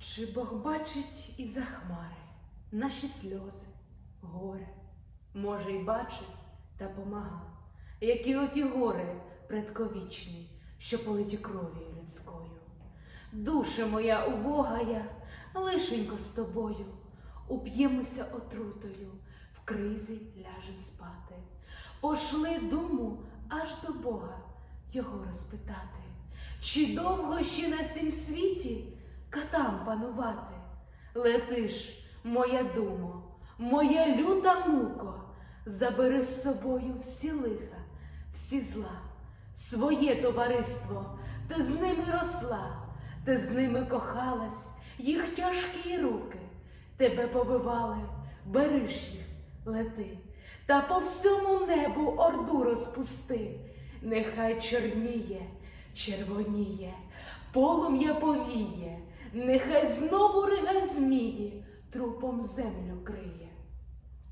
Чи Бог бачить і за хмари наші сльози, горе? Може, й бачить та помага, які оті гори предковічні, що политі кров'ю людською. Душе моя убогая, лишенько з тобою, уп'ємося отрутою, в кризі ляжем спати. Пошли думу аж до Бога його розпитати, чи довго ще на сім світі панувати? Летиш, моя думо, моя люта муко, забери з собою всі лиха, всі зла, своє товариство, ти з ними росла, ти з ними кохалась, їх тяжкі руки, тебе повивали, бериш їх, лети, та по всьому небу орду розпусти, нехай чорніє, червоніє, полум'я повіє, нехай знову ригай змії, трупом землю криє.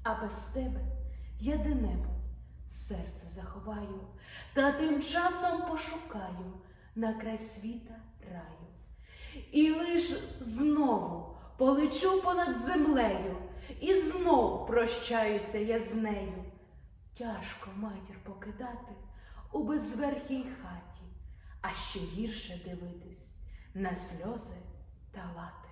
А без тебе я де-небудь серце заховаю, та тим часом пошукаю на край світа раю. І лиш знову полечу понад землею, і знов прощаюся я з нею. Тяжко матір покидати у безверхій хаті, а ще гірше дивитись на сльози та лати.